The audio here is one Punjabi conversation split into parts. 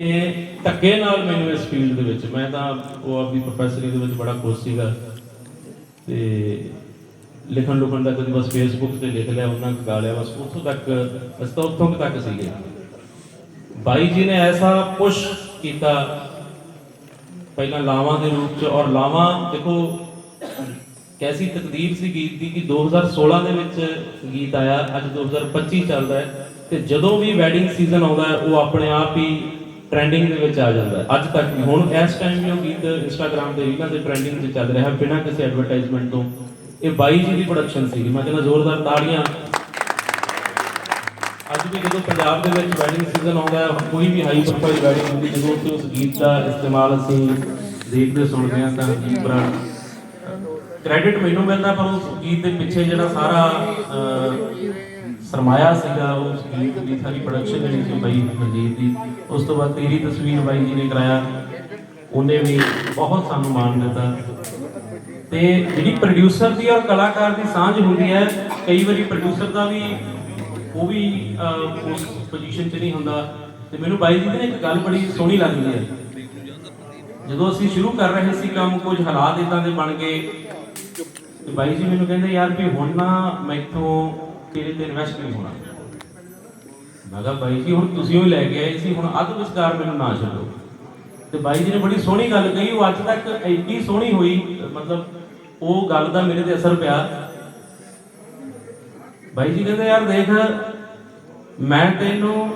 ਇਹ ਧੱਕੇ ਨਾਲ ਮੈਨੂੰ ਇਸ ਫੀਲਡ ਦੇ ਵਿੱਚ, ਮੈਂ ਤਾਂ ਉਹ ਆਪਦੀ ਪ੍ਰੋਫੈਸਰੀ ਦੇ ਵਿੱਚ ਬੜਾ ਖੁਸ਼ ਸੀਗਾ। ਤੇ ਲਿਖਣ ਲੁਖਣ ਦਾ ਕਦੀ ਬਸ ਫੇਸਬੁੱਕ ਤੇ ਲਿਖ ਲਿਆ, ਉਹਨਾਂ ਗਾ ਲਿਆ ਬਸ ਉੱਥੋਂ ਤੱਕ ਬਸ ਤਾਂ ਉੱਥੋਂ ਤੱਕ ਸੀਗੇ। ਬਾਈ ਜੀ ਨੇ ਐਸਾ ਪੁਸ਼ ਕੀਤਾ, ਪਹਿਲਾਂ ਲਾਵਾਂ ਦੇ ਰੂਪ ਚ, ਔਰ ਲਾਵਾਂ ਦੇਖੋ, ਕੈਸੀ ਤਕਦੀਰ ਸੀ ਗੀਤ ਦੀ ਕਿ 2016 ਦੇ ਵਿੱਚ ਗੀਤ ਆਇਆ, ਅੱਜ 2025 ਚੱਲਦਾ ਹੈ, ਤੇ ਜਦੋਂ ਵੀ ਵੈਡਿੰਗ ਸੀਜ਼ਨ ਆਉਂਦਾ ਹੈ, ਉਹ ਆਪਣੇ ਆਪ ਹੀ ਟ੍ਰੈਂਡਿੰਗ ਦੇ ਵਿੱਚ ਆ ਜਾਂਦਾ ਅੱਜ ਤੱਕ ਵੀ ਹੁਣ ਇਸ ਟਾਈਮ ਵੀ ਉਹ ਗੀਤ ਇੰਸਟਾਗ੍ਰam ਤੇ ਰੀਲਾਂ ਤੇ ਟ੍ਰੈਂਡਿੰਗ 'ਚ ਚੱਲ ਰਿਹਾ ਬਿਨਾਂ ਕਿਸੇ ਐਡਵਰਟਾਈਜ਼ਮੈਂਟ ਤੋਂ। ਇਹ ਬਾਈ ਜੀ ਦੀ ਪ੍ਰੋਡਕਸ਼ਨ ਸੀ ਮੈਂ ਕਹਿੰਦਾ ਜ਼ੋਰਦਾਰ ਤਾੜੀਆਂ। ਅੱਜ ਵੀ ਜਦੋਂ ਪੰਜਾਬ ਦੇ ਵਿੱਚ ਵੈਡਿੰਗ ਸੀਜ਼ਨ ਆਉਂਦਾ ਹੈ, ਕੋਈ ਵੀ ਹਾਈ ਪ੍ਰੋਫਾਈਲ ਵੈਡਿੰਗ ਹੁੰਦੀ, ਜਦੋਂ ਉੱਥੇ ਉਸ ਗੀਤ ਦਾ ਇਸਤੇਮਾਲ ਅਸੀਂ ਦੇਖਦੇ ਸੁਣਦੇ ਹਾਂ ਤਾਂ ਬੜਾ ਕ੍ਰੈਡਿਟ ਮੈਨੂੰ ਮਿਲਦਾ, ਪਰ ਉਸ ਗੀਤ ਦੇ ਪਿੱਛੇ ਜਿਹੜਾ ਸਾਰਾ ਸਰਮਾਇਆ ਸੀਗਾ, ਉਸ ਗੀਤ ਦੀ ਸਾਰੀ ਪ੍ਰੋਡਕਸ਼ਨ ਜਿਹੜੀ ਸੀ ਬਾਈ ਮਨਜੀਤ ਦੀ ਉਸ ਤੋਂ ਬਾਅਦ ਤੇਰੀ ਤਸਵੀਰ ਬਾਈ ਜੀ ਨੇ ਕਰਾਇਆ। ਉਹਨੇ ਵੀ ਬਹੁਤ ਸਾਨੂੰ ਮਾਣ ਦਿੱਤਾ। ਤੇ ਜਿਹੜੀ ਪ੍ਰੋਡਿਊਸਰ ਦੀ ਔਰ ਕਲਾਕਾਰ ਦੀ ਸਾਂਝ ਹੁੰਦੀ ਹੈ, ਕਈ ਵਾਰੀ ਪ੍ਰੋਡਿਊਸਰ ਦਾ ਵੀ ਉਹ ਵੀ ਉਸ ਪੋਜੀਸ਼ਨ 'ਚ ਨਹੀਂ ਹੁੰਦਾ। ਤੇ ਮੈਨੂੰ ਬਾਈ ਜੀ ਨੇ ਇੱਕ ਗੱਲ ਬੜੀ ਸੋਹਣੀ ਲੱਗਦੀ ਹੈ। ਜਦੋਂ ਅਸੀਂ ਸ਼ੁਰੂ ਕਰ ਰਹੇ ਸੀ ਕੰਮ, ਕੁਝ ਹਾਲਾਤ ਇਦਾਂ ਦੇ ਬਣ ਗਏ। ਤੇ ਬਾਈ ਜੀ ਮੈਨੂੰ ਕਹਿੰਦੇ, ਯਾਰ ਵੀ ਹੁਣ ਨਾ ਮੈਥੋਂ ਤੇਰੇ ਤੇ ਇਨਵੈਸਟ ਨਹੀਂ ਹੋਣਾ। ਮੈਂ ਕਿਹਾ ਬਾਈ ਜੀ ਹੁਣ ਤੁਸੀਂ ਹੀ ਲੈ ਕੇ ਆਏ ਸੀ ਹੁਣ ਅੱਧ ਵਿਚਕਾਰ ਮੈਨੂੰ ਨਾ ਛੱਡੋ। ਤੇ ਬਾਈ ਜੀ ਨੇ ਬੜੀ ਸੋਹਣੀ ਗੱਲ ਕਹੀ ਉਹ ਅੱਜ ਤੱਕ ਐਡੀ ਸੋਹਣੀ ਹੋਈ ਮਤਲਬ ਉਹ ਗੱਲ ਦਾ ਮੇਰੇ ਤੇ ਅਸਰ ਪਿਆ। ਬਾਈ ਜੀ ਕਹਿੰਦੇ ਯਾਰ ਦੇਖ ਮੈਂ ਤੈਨੂੰ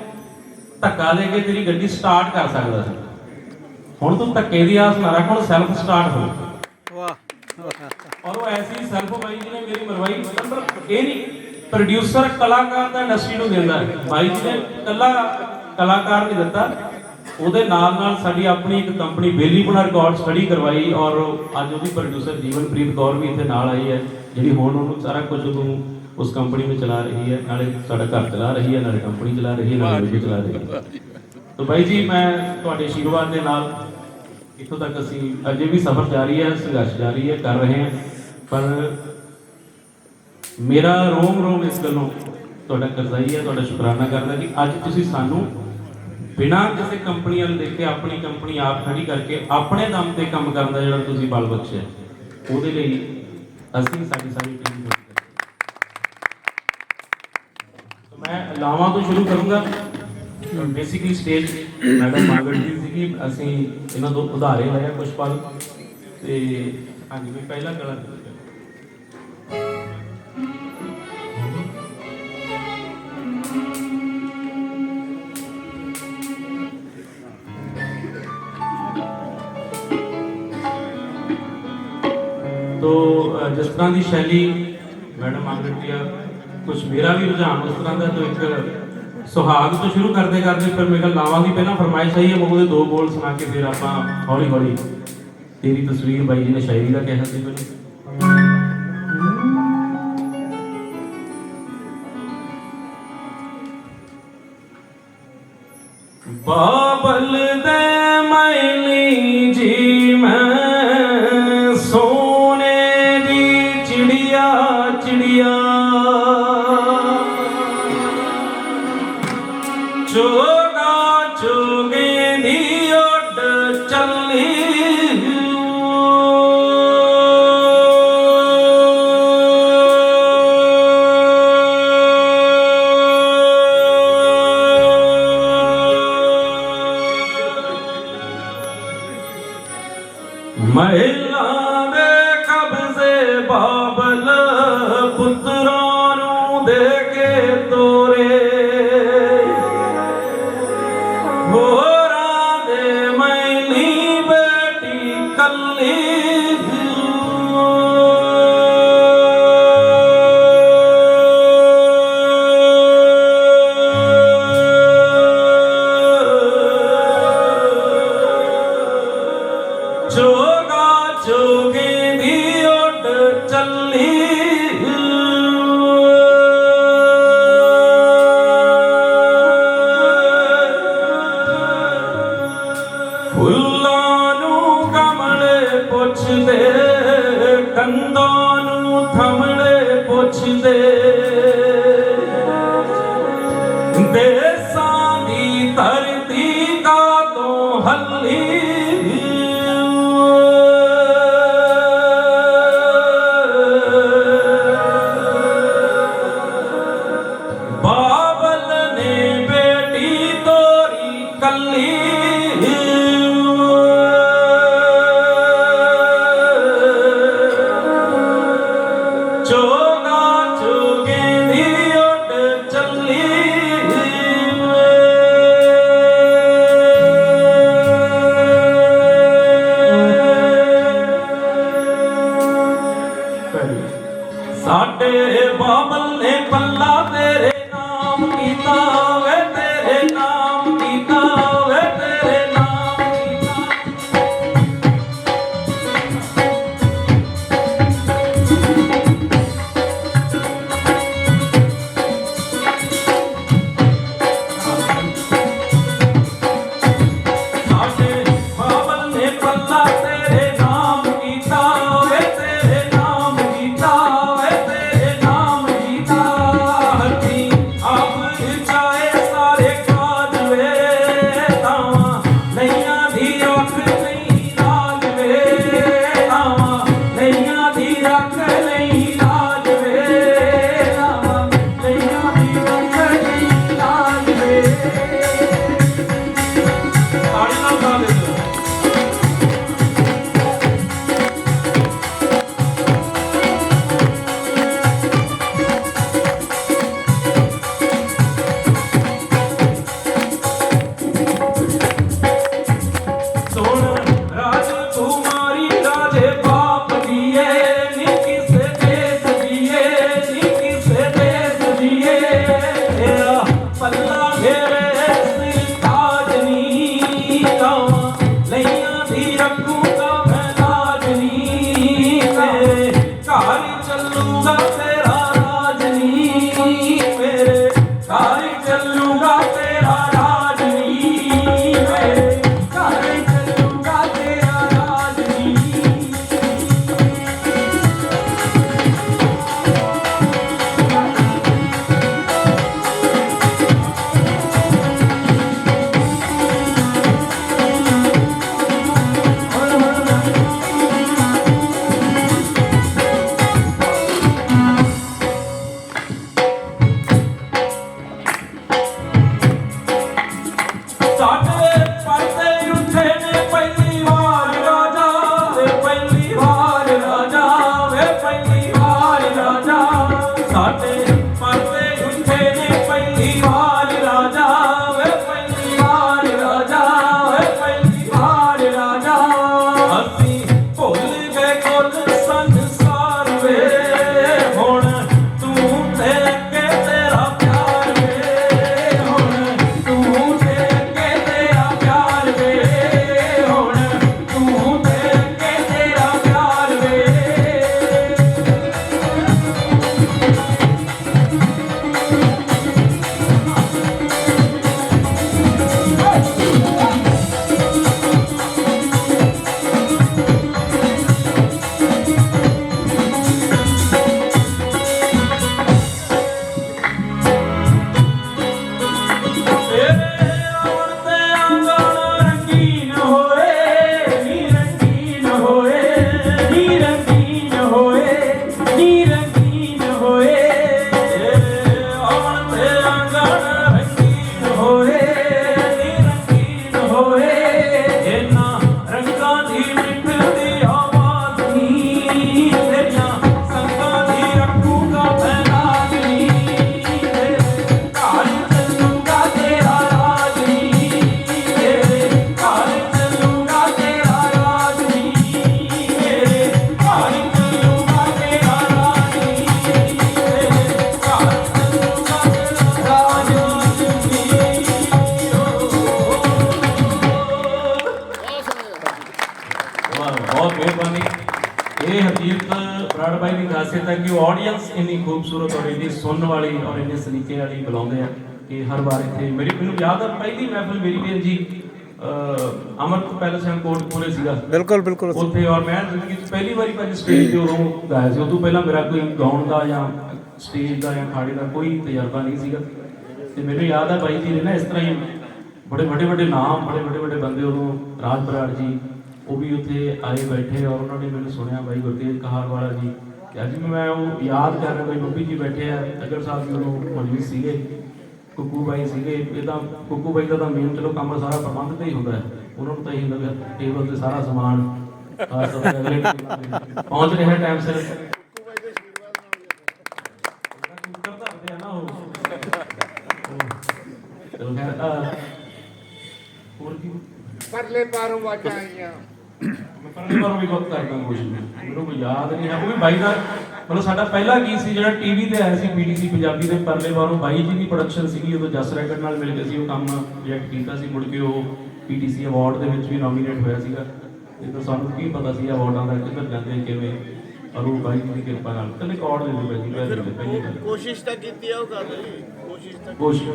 ਧੱਕਾ ਦੇ ਕੇ ਤੇਰੀ ਗੱਡੀ ਸਟਾਰਟ ਕਰ ਸਕਦਾ ਸੀ। ਹੁਣ ਤੂੰ ਧੱਕੇ ਦੀ ਆਸ ਨਾ ਰੱਖ ਹੁਣ ਸੈਲਫ ਸਟਾਰਟ ਹੋ। ਵਾਹ। ਔਰ ਉਹ ਐਸੀ ਸੈਲਫ ਬਾਈ ਜੀ ਨੇ ਮੇਰੀ ਮਰਵਾਈ ਮਤਲਬ ਇਹ ਨਹੀਂ ਪ੍ਰੋਡਿਊਸਰ ਕਲਾਕਾਰ ਦਾ ਇੰਡਸਟਰੀ ਨੂੰ ਦਿੰਦਾ ਹੈ। ਬਾਈ ਜੀ ਨੇ ਕੱਲਾ ਕਲਾਕਾਰ ਨਹੀਂ ਦਿੱਤਾ। ਉਹਦੇ ਨਾਲ ਨਾਲ ਸਾਡੀ ਆਪਣੀ ਇੱਕ ਕੰਪਨੀ ਬੇਲੀ ਬਣਾ ਰਿਕਾਰਡ ਸਟੱਡੀ ਕਰਵਾਈ ਔਰ ਅੱਜ ਉਹਦੀ ਪ੍ਰੋਡਿਊਸਰ ਜੀਵਨਪ੍ਰੀਤ ਕੌਰ ਵੀ ਇੱਥੇ ਨਾਲ ਆਈ ਹੈ, ਜਿਹੜੀ ਹੁਣ ਉਹਨੂੰ ਸਾਰਾ ਕੁਝ ਨੂੰ ਉਸ ਕੰਪਨੀ ਵਿੱਚ ਚਲਾ ਰਹੀ ਹੈ। ਨਾਲੇ ਸਾਡਾ ਘਰ ਚਲਾ ਰਹੀ ਹੈ, ਨਾਲੇ ਕੰਪਨੀ ਚਲਾ ਰਹੀ ਹੈ, ਨਾਲੇ ਵੀਡੀਓ ਚਲਾ ਰਹੀ ਹੈ। ਤਾਂ ਬਾਈ ਜੀ, ਮੈਂ ਤੁਹਾਡੇ ਆਸ਼ੀਰਵਾਦ ਦੇ ਨਾਲ ਇੱਥੋਂ ਤੱਕ ਅਸੀਂ ਅਜੇ ਵੀ ਸਫ਼ਰ ਜਾਰੀ ਹੈ, ਸੰਘਰਸ਼ ਜਾਰੀ ਹੈ, ਕਰ ਰਹੇ ਹਾਂ। ਪਰ ਮੇਰਾ ਰੋਮ ਰੋਮ ਇਸ ਗੱਲੋਂ ਤੁਹਾਡਾ ਕਰਜ਼ਾਈ ਹੈ ਤੁਹਾਡਾ ਸ਼ੁਕਰਾਨਾ ਕਰਦਾ ਕਿ ਅੱਜ ਤੁਸੀਂ ਸਾਨੂੰ ਬਿਨਾਂ ਕਿਸੇ ਕੰਪਨੀ ਨੂੰ ਦੇਖ ਕੇ ਆਪਣੀ ਕੰਪਨੀ ਆਪ ਖੜੀ ਕਰਕੇ ਆਪਣੇ ਦਮ ਤੇ ਕੰਮ ਕਰਨ ਦਾ ਜਿਹੜਾ ਤੁਸੀਂ ਬਲ ਬਖਸ਼ਿਆ। ਉਹਦੇ ਲਈ ਅਸੀਂ ਸਾਡੀ ਸਾਰੀ ਟੀਮ ਨੂੰ ਮੈਂ ਲਾਵਾਂ ਤੋਂ ਸ਼ੁਰੂ ਕਰੂੰਗਾ। ਬੇਸਿਕਲੀ ਸਟੇਜ ਮੈਡਮ ਮਾਰਗਟ ਜੀ ਸੀਗੀ, ਅਸੀਂ ਇਹਨਾਂ ਤੋਂ ਉਧਾਰੇ ਲਏ ਆ ਕੁਝ ਪਲ ਤੇ ਹਾਂਜੀ, ਮੈਂ ਪਹਿਲਾ ਕਲਾ ਤਰ੍ਹਾਂ ਦੀ ਸ਼ੈਲੀ ਮੈਡਮ ਮਾਰਗਟ ਕੁਝ ਮੇਰਾ ਵੀ ਰੁਝਾਨ ਉਸ ਤਰ੍ਹਾਂ ਦਾ ਤੋਂ ਇੱਕ ਸੁਹਾਗ ਤੋਂ ਸ਼ੁਰੂ ਕਰਦੇ ਕਰਦੇ ਫਿਰ ਮੇਰੇ ਲਾਵਾਂ ਦੀ ਪਹਿਲਾਂ ਫਰਮਾਇਸ਼ ਆਈ ਹੈ ਮੈਂ ਉਹਦੇ ਦੋ ਬੋਲ ਸੁਣਾ ਕੇ ਫਿਰ ਆਪਾਂ ਹੌਲੀ ਹੌਲੀ ਤੇਰੀ ਤਸਵੀਰ ਬਾਈ ਜੀ ਨੇ ਸ਼ਾਇਰੀ ਦਾ ਕਿਹਾ ਸੀ ਮੈਨੂੰ ਬਾਬਲ ਦੇ ਮੈਲੀ ਜੀ ਮੈਂ ਮਹਿਲਾ ਦੇ ਕਬਜ਼ੇ ਬਾਬਲ ਪੁੱਤਰਾਂ ਪੁੱਛਦੇ ਕੰਦਾਂ রে না ਸੁਣਨ ਵਾਲੀ ਔਰ ਇੰਨੇ ਸਲੀਕੇ ਵਾਲੀ ਬੁਲਾਉਂਦੇ ਆ ਕਿ ਹਰ ਵਾਰ ਇੱਥੇ ਮੇਰੀ ਮੈਨੂੰ ਯਾਦ ਆ ਪਹਿਲੀ ਮਹਿਫਲ ਮੇਰੀ ਵੀਰ ਜੀ ਅਮਰਤ ਪੈਲਸ ਐਂਡ ਕੋਟਪੂਰੇ ਸੀਗਾ। ਬਿਲਕੁਲ ਬਿਲਕੁਲ। ਉੱਥੇ ਔਰ ਮੈਂ ਜ਼ਿੰਦਗੀ ਚ ਪਹਿਲੀ ਵਾਰੀ ਪੰਜ ਸਟੇਜ ਤੇ ਉਦੋਂ ਗਾਇਆ ਸੀ। ਉਦੋਂ ਪਹਿਲਾਂ ਮੇਰਾ ਕੋਈ ਗਾਉਣ ਦਾ ਜਾਂ ਸਟੇਜ ਦਾ ਜਾਂ ਖਾੜੇ ਦਾ ਕੋਈ ਤਜਰਬਾ ਨਹੀਂ ਸੀਗਾ। ਤੇ ਮੈਨੂੰ ਯਾਦ ਆ ਬਾਈ ਜੀ ਨੇ ਨਾ ਇਸ ਤਰ੍ਹਾਂ ਹੀ ਬੜੇ ਵੱਡੇ ਵੱਡੇ ਨਾਮ ਬੜੇ ਵੱਡੇ ਵੱਡੇ ਬੰਦੇ ਉਦੋਂ ਰਾਜ ਬਰਾੜ ਜੀ ਉਹ ਵੀ ਉੱਥੇ ਆਏ ਬੈਠੇ ਔਰ ਉਹਨਾਂ ਨੇ ਮੈਨੂੰ ਸੁਣਿਆ। ਬਾਈ ਗੁਰਤੇਜ ਕਹਾਰ ਵਾਲਾ ਜੀ ਤੇ ਅੱਜ ਵੀ ਮੈਂ ਉਹ ਯਾਦ ਕਰ ਰਿਹਾ ਬਾਈ ਬੱਬੀ ਜੀ ਬੈਠੇ ਆ ਅਗਰ ਸਾਹਿਬ ਵੀ ਉਦੋਂ ਮੌਜੂਦ ਸੀਗੇ ਕੁੱਕੂ ਬਾਈ ਸੀਗੇ ਇਹ ਤਾਂ ਕੁੱਕੂ ਬਾਈ ਦਾ ਤਾਂ ਮੇਨ ਚਲੋ ਕੰਮ ਸਾਰਾ ਪ੍ਰਬੰਧ ਤੇ ਹੀ ਹੁੰਦਾ ਹੈ ਉਹਨਾਂ ਨੂੰ ਤਾਂ ਇਹ ਹੁੰਦਾ ਵੀ ਟੇਬਲ ਤੇ ਸਾਰਾ ਸਮਾਨ ਆਹ ਸਭ ਅਗਲੇ ਪਹੁੰਚ ਰਿਹਾ ਟਾਈਮ ਸਿਰ। ਕੁੱਕਰ ਧਰਦੇ ਆ ਨਾ ਉਹ ਚਲੋ ਖੈਰ ਅਹ, ਹੋਰ ਕੀ ਪਰਲੇ ਪਾਰੋਂ ਵਾਜਾਂ ਆਈਆਂ। ਮੈਂ ਪਰਲੇ ਵਾਰ ਵੀ ਬਹੁਤ ਕਰਦਾ ਕੋਸ਼ਿਸ਼ ਮੈਨੂੰ ਕੋਈ ਯਾਦ ਨਹੀਂ ਹੈ। ਉਹ ਵੀ ਬਾਈ ਦਾ ਮਤਲਬ ਸਾਡਾ ਪਹਿਲਾ ਗੀਤ ਸੀ ਜਿਹੜਾ ਟੀਵੀ ਤੇ ਆਇਆ ਸੀ ਪੀਡੀਸੀ ਪੰਜਾਬੀ ਦੇ ਪਰਲੇ ਵਾਰੋਂ। ਬਾਈ ਜੀ ਦੀ ਪ੍ਰੋਡਕਸ਼ਨ ਸੀਗੀ ਉਦੋਂ ਜਸ ਰੈਕਟ ਨਾਲ ਮਿਲ ਕੇ ਸੀ ਉਹ ਕੰਮ ਪ੍ਰੋਜੈਕਟ ਕੀਤਾ ਸੀ। ਮੁੜ ਕੇ ਉਹ ਪੀਡੀਸੀ ਅਵਾਰਡ ਦੇ ਵਿੱਚ ਵੀ ਨੋਮੀਨੇਟ ਹੋਇਆ ਸੀਗਾ। ਇਹ ਤਾਂ ਸਾਨੂੰ ਕੀ ਪਤਾ ਸੀ ਅਵਾਰਡਾਂ ਦਾ ਕਿੱਧਰ ਜਾਂਦੇ ਕਿਵੇਂ। ਉਹ ਬਾਈ ਜੀ ਦੀ ਕਿਰਪਾ ਨਾਲ। ਕੱਲੇ ਕਾਰਡ ਦੇ ਦਿੱਤੇ ਪਹਿਲੀ ਗੱਲ ਕੋਸ਼ਿਸ਼ ਤਾਂ ਕੀਤੀ ਆ ਉਹ ਗੱਲ ਜੀ ਕੋਸ਼ਿਸ਼ ਤਾਂ ਕੋਸ਼ਿਸ਼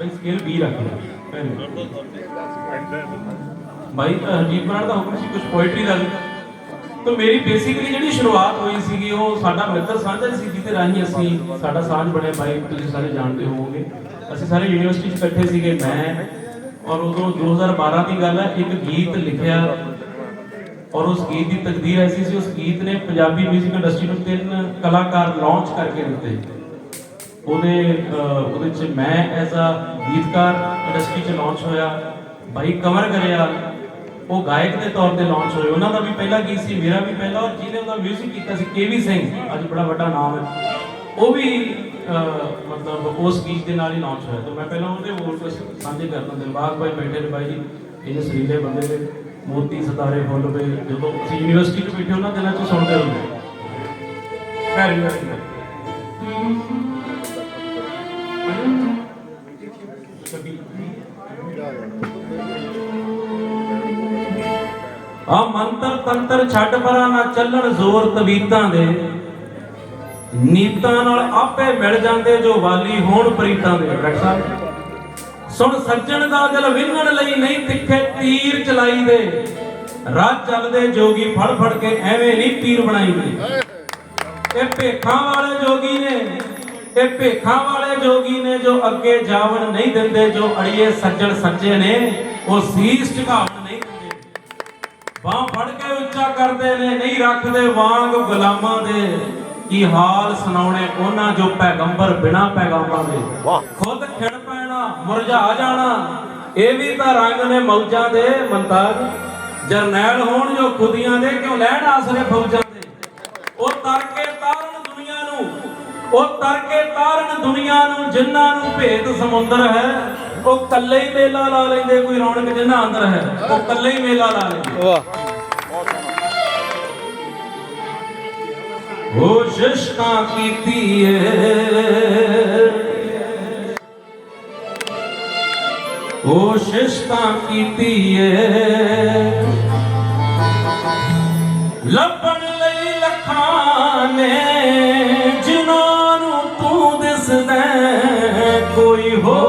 ਬਈ ਸਕੇਲ ਵੀ ਰੱਖ ਲਿਆ। ਭਾਈ ਹਰਜੀਤ ਬਰਾੜ ਦਾ ਹੁਕਮ ਸੀ ਕੁਝ ਪੋਇਟਰੀ ਦਾ ਵੀ। ਤਾਂ ਮੇਰੀ ਬੇਸਿਕਲੀ ਜਿਹੜੀ ਸ਼ੁਰੂਆਤ ਹੋਈ ਸੀਗੀ, ਉਹ ਸਾਡਾ ਮਿੱਤਰ ਸਾਂਝਾ ਸੀ ਜਿਹਦੇ ਰਾਹੀਂ ਅਸੀਂ ਸਾਡਾ ਸਾਂਝ ਬਣਿਆ। ਬਾਈ ਤੁਸੀਂ ਸਾਰੇ ਜਾਣਦੇ ਹੋਵੋਗੇ। ਅਸੀਂ ਸਾਰੇ ਯੂਨੀਵਰਸਿਟੀ 'ਚ ਇਕੱਠੇ ਸੀਗੇ, ਮੈਂ ਔਰ ਉਦੋਂ 2012 ਦੀ ਗੱਲ ਹੈ ਇੱਕ ਗੀਤ ਲਿਖਿਆ ਔਰ ਉਸ ਗੀਤ ਦੀ ਤਕਦੀਰ ਐਸੀ ਸੀ, ਉਸ ਗੀਤ ਨੇ ਪੰਜਾਬੀ 뮤직 ਇੰਡਸਟਰੀ ਨੂੰ ਤਿੰਨ ਕਲਾਕਾਰ ਲਾਂਚ ਕਰਕੇ ਦਿੱਤੇ। ਉਹਦੇ ਉਹਦੇ ਚ ਮੈਂ ਐਜ਼ ਅ ਗੀਤਕਾਰ ਇੰਡਸਟਰੀ ਚ ਲਾਂਚ ਹੋਇਆ ਬਾਈ ਕਮਰ ਕਰਿਆ, ਉਹ ਗਾਇਕ ਦੇ ਤੌਰ ਤੇ ਲਾਂਚ ਹੋਏ। ਉਹਨਾਂ ਦਾ ਵੀ ਪਹਿਲਾ ਗੀਤ ਸੀ, ਮੇਰਾ ਵੀ ਪਹਿਲਾ, ਔਰ ਜਿਹਨੇ ਉਹਦਾ ਮਿਊਜ਼ਿਕ ਕੀਤਾ ਸੀ ਕੇਵੀ ਸਿੰਘ, ਅੱਜ ਬੜਾ ਵੱਡਾ ਨਾਮ ਹੈ। ਉਹ ਵੀ ਮਤਲਬ ਉਸ ਗੀਤ ਦੇ ਨਾਲ ਹੀ ਲਾਂਚ ਹੋਇਆ। ਤੇ ਮੈਂ ਪਹਿਲਾਂ ਉਹਦੇ ਹੋਰ ਕੁਝ ਸਾਂਝੇ ਕਰਨਾ, ਦਿਲਬਾਗ ਭਾਈ ਬੈਠੇ ਨੇ ਬਾਈ ਜੀ ਇਹ ਸਰੀਲੇ ਬੰਦੇ ਦੇ ਮੋਤੀ ਸਤਾਰੇ ਫੁੱਲ ਵੇ ਜਦੋਂ ਅਸੀਂ ਯੂਨੀਵਰਸਿਟੀ 'ਚ ਬੈਠੇ ਉਹਨਾਂ ਦਿਨਾਂ 'ਚ ਸੁਣਦੇ ਹੁੰਦੇ। ਵੈਰੀ ਵੈਰੀ ਆ ਮੰਤਰ ਤੰਤਰ ਛੱਡ ਪਰਾਂ ਨਾ ਚੱਲਣ ਜ਼ੋਰ ਤਵੀਤਾਂ ਦੇ। ਨੀਤਾਂ ਨਾਲ ਆਪੇ ਮਿਲ ਜਾਂਦੇ ਜੋ ਵਾਲੀ ਹੋਣ ਪ੍ਰੀਤਾਂ ਦੇ। ਡਾਕਟਰ ਸਾਹਿਬ, ਸੁਣ ਸੱਜਣ ਦਾ ਦਿਲ ਵਿੰਨਣ ਲਈ ਨਹੀਂ ਤਿੱਖੇ ਤੀਰ ਚਲਾਈ ਦੇ ਰਾਹ ਚੱਲਦੇ ਜੋਗੀ ਫੜ ਫੜ ਕੇ ਐਵੇਂ ਨਹੀਂ ਪੀਰ ਬਣਾਈ ਦੇ ਇਹ ਭੇਖਾਂ ਵਾਲੇ ਜੋਗੀ ਨੇ, ਇਹ ਭੇਖਾਂ ਵਾਲੇ ਜੋਗੀ ਨੇ ਜੋ ਅੱਗੇ ਜਾਵਣ ਨਹੀਂ ਦਿੰਦੇ, ਜੋ ਅੜੀਏ ਸੱਜਣ ਸੱਜੇ ਨੇ, ਉਹ ਸੀਸ ਝੁਕਾਵਣ ਬਾਹ ਫੜ ਕੇ ਉੱਚਾ ਕਰਦੇ ਨੇ ਨਹੀਂ ਰੱਖਦੇ ਵਾਂਗ ਗੁਲਾਮਾਂ ਦੇ। ਕੀ ਹਾਲ ਸੁਣਾਉਣੇ ਉਹਨਾਂ ਜੋ ਪੈਗੰਬਰ ਬਿਨਾ ਪੈਗਾਮਾਂ ਦੇ? ਖੁਦ ਖਿੜ ਪੈਣਾ ਮੁਰਝਾ ਜਾਣਾ ਇਹ ਵੀ ਤਾਂ ਰੰਗ ਨੇ ਮੌਜਾਂ ਦੇ ਮੰਤਾਜ ਜਰਨੈਲ ਹੋਣ ਜੋ ਖੁਦੀਆਂ ਦੇ ਕਿਉਂ ਲੈਣ ਆਸਰੇ ਫੌਜਾਂ ਦੇ? ਉਹ ਤਰਕੇ ਤਾਰਨ ਦੁਨੀਆ ਨੂੰ ਉਹ ਤਰਕੇ ਤਾਰਨ ਦੁਨੀਆ ਨੂੰ ਜਿਨ੍ਹਾਂ ਨੂੰ ਭੇਦ ਸਮੁੰਦਰ ਹੈ ਉਹ ਕੱਲੇ ਹੀ ਮੇਲਾ ਲਾ ਲੈਂਦੇ ਕੋਈ ਰੌਣਕ ਜਿੰਨਾ ਅੰਦਰ ਹੈ ਉਹ ਕੱਲੇ ਹੀ ਮੇਲਾ ਲਾ ਲੈਂਦੇ। ਵਾਹ। ਕੋਸ਼ਿਸ਼ਾਂ ਕੀਤੀ ਏ। ਕੋਸ਼ਿਸ਼ਾਂ ਕੀਤੀ ਏ। ਲੱਭਣ ਲਈ ਲੱਖਾਂ ਨੇ ਜਿਨ੍ਹਾਂ ਨੂੰ ਤੂੰ ਦਿਸਦਾ ਹੈ, ਕੋਈ ਹੋਰ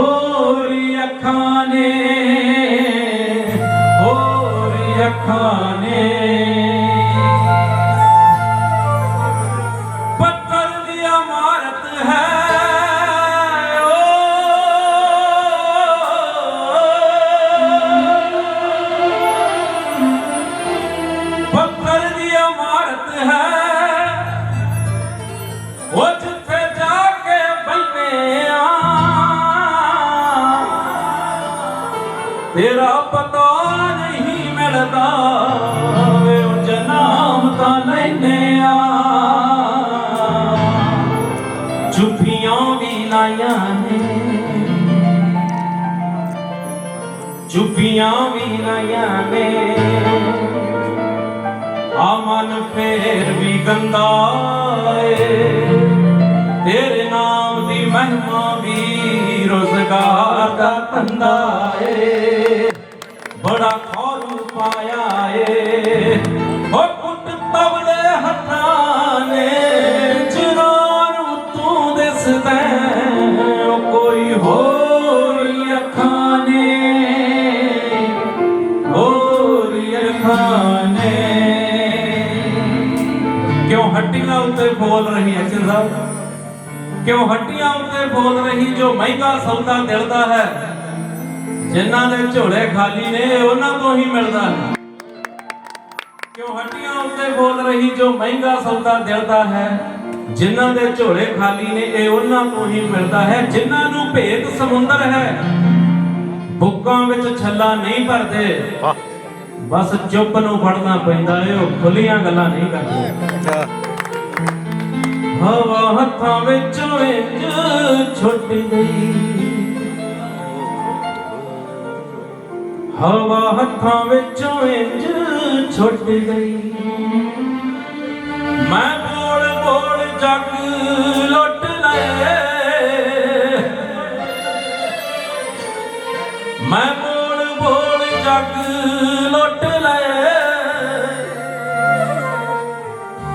ਚੁੱਪੀਆਂ ਵੀ ਲਾਈਆਂ ਨੇ। ਚੁੱਪੀਆਂ ਵੀ ਲਾਈਆਂ ਨੇ। ਆ ਮਨ ਫੇਰ ਵੀ ਗੰਦਾ ਏ। ਤੇਰੇ ਨਾਮ ਦੀ ਮਹਿਮਾ ਵੀ ਰੋਜ਼ਗਾਰ ਦਾ ਧੰਦਾ ਏ। ਬੜਾ ਖੌਰੂ ਪਾਇਆ ਏ। ਹੱਟੀਆਂ ਉੱਤੇ ਬੋਲ ਰਹੀ ਐਕਸ਼ਨ ਸਾਹਿਬ ਕਿਉਂ ਹੱਡੀਆਂ ਉੱਤੇ ਬੋਲ ਰਹੀ ਜੋ ਮਹਿੰਗਾ ਸੌਦਾ ਦਿਲ ਦਾ ਹੈ? ਜਿਨ੍ਹਾਂ ਦੇ ਝੋਲੇ ਖਾਲੀ ਨੇ ਉਹਨਾਂ ਤੋਂ ਹੀ ਮਿਲਦਾ ਹੈ। ਕਿਉਂ ਹੱਡੀਆਂ ਉੱਤੇ ਬੋਲ ਰਹੀ ਜੋ ਮਹਿੰਗਾ ਸੌਦਾ ਦਿਲ ਦਾ ਹੈ? ਜਿਨ੍ਹਾਂ ਦੇ ਝੋਲੇ ਖਾਲੀ ਨੇ ਇਹ ਉਹਨਾਂ ਤੋਂ ਹੀ ਮਿਲਦਾ ਹੈ। ਜਿਨ੍ਹਾਂ ਨੂੰ ਭੇਤ ਸਮੁੰਦਰ ਹੈ ਬੁੱਕਾਂ ਵਿੱਚ ਛੱਲਾ ਨਹੀਂ ਭਰਦੇ। ਬਸ ਚੁੱਪ ਨੂੰ ਫੜਨਾ ਪੈਂਦਾ ਏ ਉਹ ਖੁੱਲੀਆਂ ਗੱਲਾਂ ਨਹੀਂ ਕਰਦੇ। ਹਵਾ ਹੱਥਾਂ ਵਿੱਚੋਂ ਇੰਜ ਛੁੱਟ ਗਈ। ਹਵਾ ਹੱਥਾਂ ਵਿੱਚੋਂ ਇੰਜ ਛੁੱਟ ਗਈ। ਮੈਂ ਬੋਲ ਬੋਲ ਜੱਗ ਲੁੱਟ ਲਏ। ਮੈਂ ਬੋਲ ਬੋਲ ਜੱਗ ਲੁੱਟ ਲਏ।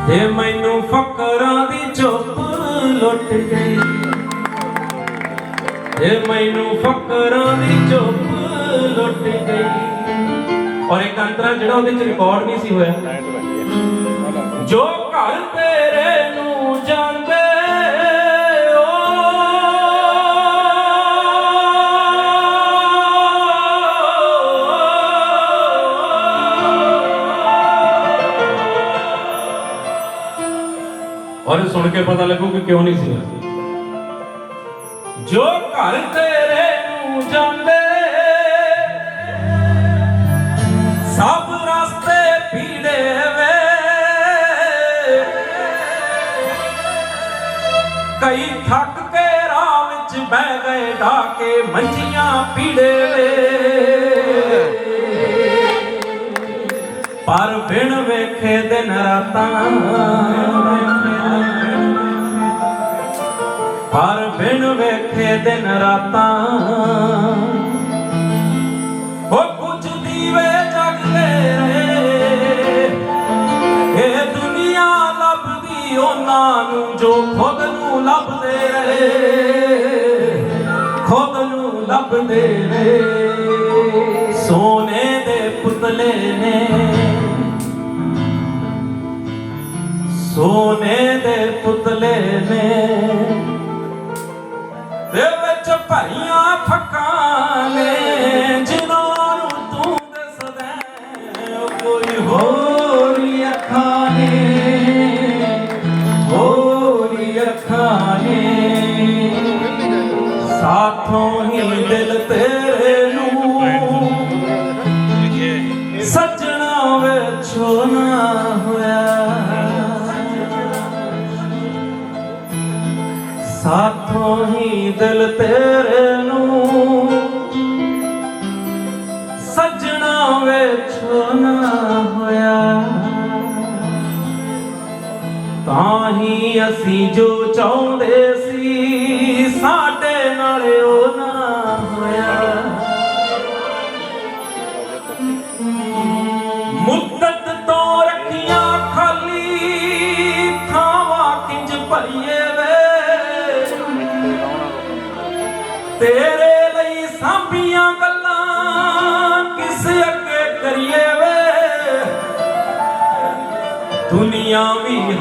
ਤੇ ਮੈਨੂੰ ਫਕਰਾਂ ਦੀ ਚੁੱਪ ਲੁੱਟ ਗਈ। ਤੇ ਮੈਨੂੰ ਫਕਰਾਂ ਦੀ ਚੁੱਪ ਲੁੱਟ ਗਈ। ਔਰ ਇੱਕ ਅੰਤਰਾ ਜਿਹੜਾ ਉਹਦੇ ਚ ਰਿਕਾਰਡ ਨਹੀਂ ਸੀ ਹੋਇਆ। ਜੋ ਘਰ ਤੇਰੇ ਨੂੰ ਜਾਂਦੇ ਸੁਣ ਕੇ ਪਤਾ ਲੱਗੂ ਕਿ ਕਿਉਂ ਨਹੀਂ ਸੀ। ਜੋ ਘਰ ਤੇਰੇ ਨੂੰ ਜਾਂਦੇ, ਸਭ ਰਸਤੇ ਪੀੜੇ ਵੇ। ਕਈ ਥੱਕ ਕੇ ਰਾਹ ਵਿੱਚ ਬਹਿ ਗਏ ਢਾਕੇ ਮੰਜੀਆਂ ਪੀੜੇ ਵੇ। ਪਰ ਬਿਨ ਵੇਖੇ ਦਿਨ ਰਾਤਾਂ ਪਰ ਬਿਨ ਵੇਖੇ ਦਿਨ ਰਾਤਾਂ ਹੋ ਕੁਝ ਦੀਵੇ ਜਗਦੇ ਰਹੇ। ਇਹ ਦੁਨੀਆ ਲੱਭਦੀ ਉਹਨਾਂ ਨੂੰ ਜੋ ਖੁਦ ਨੂੰ ਲੱਭਦੇ ਰਹੇ। ਖੁਦ ਨੂੰ ਲੱਭਦੇ ਰਹੇ। ਸੋਨੇ ਦੇ ਪੁਤਲੇ ਨੇ ਸੋਨੇ ਦੇ ਪੁਤਲੇ ਨੇ ਭਰੀਆਂ ਫੱਕਾਂ ਨੇ, ਜਿਨ੍ਹਾਂ ਨੂੰ ਤੂੰ ਦਿਸਦਾ ਕੋਈ ਹੋਰ ਹੀ ਅੱਖਾਂ ਨੇ। ਹੋਰ ਹੀ ਅੱਖਾਂ ਨੇ। ਸਾਥੋਂ ਹੀ ਦਿਲ ਤੇਰੇ ਨੂੰ ਸੱਜਣਾ ਵੇਚੋ ਨਾ ਹੋਇਆ। ਸਾਥੋਂ ਹੀ ਦਿਲ ਤੇਰੇ ਤਾਂ ਅਸੀਂ ਜੋ ਚਾਹੁੰਦੇ ਸੀ ਸਾਡੇ ਨਾਲ ਉਹ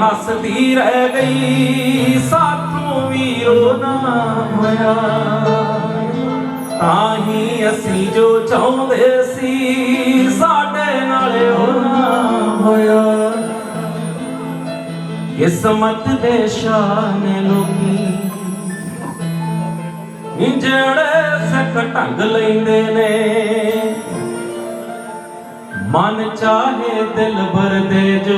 ਹੱਸਦੀ ਰਹਿ ਗਈ। ਸਾਥੋਂ ਵੀ ਰੋਣਾ ਹੋਇਆ। ਤਾਂ ਹੀ ਅਸੀਂ ਜੋ ਚਾਹੁੰਦੇ ਸੀ, ਸਾਡੇ ਨਾਲ ਹੋਣਾ ਹੋਇਆ। ਕਿਸਮਤ ਦੇ ਸ਼ਾਨ ਲੋਕੀ ਜਿਹੜੇ ਸਿੱਖ ਢੰਗ ਲੈਂਦੇ ਨੇ। ਮਨ ਚਾਹੇ ਦਿਲ ਭਰ ਦੇ ਜੋ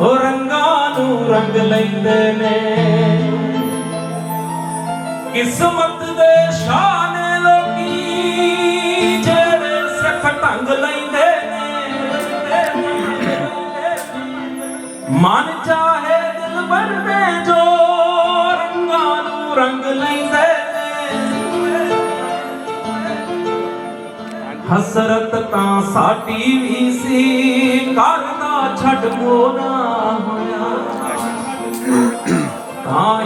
ਉਹ ਰੰਗਾਂ ਨੂੰ ਰੰਗ ਲੈਂਦੇ ਨੇ। ਕਿਸਮਤ ਦੇ ਸ਼ਾਹ ਨੇ ਲੋਕੀ, ਜਿਹੜੇ ਸਿੱਖ ਢੰਗ ਲੈਂਦੇ ਨੇ। ਮਨ ਚਾਹੇ ਦਿਲ ਭਰ ਜੋ, ਰੰਗਾਂ ਨੂੰ ਰੰਗ ਲੈਂਦੇ ਹਸਰਤ ਤਾਂ ਸਾਡੀ ਵੀ ਸੀ ਕਰਦਾ ਛੱਡ ਮੋਨਾ।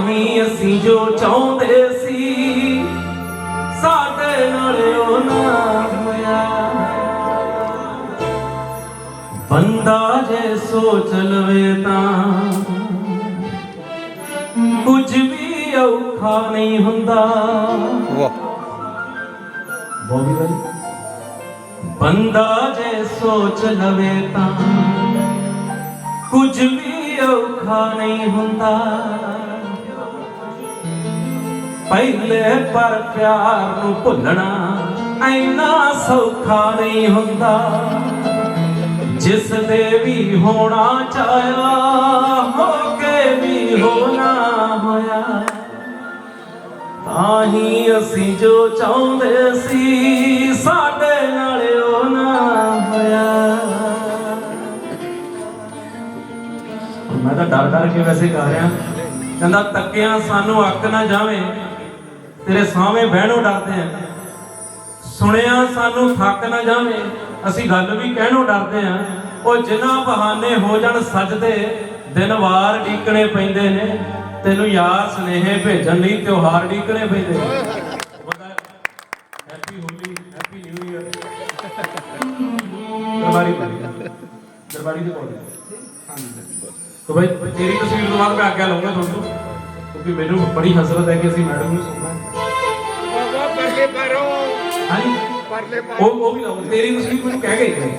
ਹੀ ਅਸੀਂ ਜੋ ਚਾਹੁੰਦੇ ਸੀ ਸਾਡੇ ਨਾਲ ਉਹ ਨਾ ਹੋਇਆ। ਬੰਦਾ ਜੇ ਸੋਚ ਲਵੇ ਤਾਂ ਕੁਝ ਵੀ ਔਖਾ ਨਹੀਂ ਹੁੰਦਾ। ਵਾਹ। ਬੋਲੀ ਬਾਈ ਬੰਦਾ ਜੇ ਸੋਚ ਲਵੇ ਤਾਂ ਕੁਝ ਵੀ ਔਖਾ ਨਹੀਂ ਹੁੰਦਾ। ਪਹਿਲੇ ਪਰ ਪਿਆਰ ਨੂੰ ਭੁੱਲਣਾ ਐਨਾ ਸੌਖਾ ਨਹੀਂ ਹੁੰਦਾ। ਜਿਸ ਦੇ ਵੀ ਹੋਣਾ ਚਾਹਿਆ ਹੋ ਕੇ ਵੀ ਹੋਣਾ ਹੋਇਆ। ਤਾਂ ਹੀ ਅਸੀਂ ਜੋ ਚਾਹੁੰਦੇ ਸੀ, ਸਾਡੇ ਨਾਲ ਉਹ ਨਾ ਹੋਇਆ। ਮੈਂ ਤਾਂ ਡਰ ਡਰ ਕੇ ਵੈਸੇ ਕਰ ਰਿਹਾ। ਕਹਿੰਦਾ, ਤੱਕਿਆ ਸਾਨੂੰ ਅੱਕ ਨਾ ਜਾਵੇ। ਤੇਰੇ ਸਾਹਮਣੇ ਬਹਿਣੋਂ ਡਰਦੇ ਆ। ਸੁਣਿਆ ਸਾਨੂੰ ਥੱਕ ਨਾ ਜਾਵੇ, ਅਸੀਂ ਗੱਲ ਵੀ ਕਹਿਣੋਂ ਡਰਦੇ ਆ। ਉਹ ਜਿਨ੍ਹਾਂ ਬਹਾਨੇ ਹੋ ਜਾਣ ਸੱਜਦੇ, ਦਿਨ ਵਾਰ ਢੀਕਣੇ ਪੈਂਦੇ ਨੇ। ਤੈਨੂੰ ਯਾਰ ਸਨੇਹੇ ਭੇਜਣ ਲਈ ਤਿਉਹਾਰ ਡੀਕਣੇ ਪੈਂਦੇ ਨੇ। Happy Holi happy new year Darbari Darbari ਦੇ ਕੋਲ ਹਾਂਜੀ। ਤੋ ਭਾਈ, ਤੇਰੀ ਤਸਵੀਰ ਦੁਬਾਰਾ ਬਾਅਦ ਮੈਂ ਆਗਿਆ ਲਵਾਂਗਾ ਤੁਹਾਨੂੰ। ਕਿਉਂਕਿ ਮੈਨੂੰ ਬੜੀ ਹਸਰਤ ਹੈ ਕਿ ਅਸੀਂ ਮੈਡਮ ਨੂੰ ਸੁਣਨਾ ਬਾਬਾ ਪਰਲੇ ਪਾਰੋ। ਹਾਂਜੀ। ਪਰਲੇ ਪਾਰੋ। ਉਹ ਉਹ ਵੀ ਤੇਰੀ ਤੁਸੀਂ ਮੈਨੂੰ ਕਹਿ ਗਏ।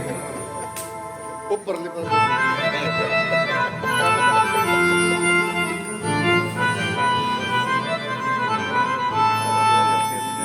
ਉਹ ਪਰਲੇ ਪਾਰੋ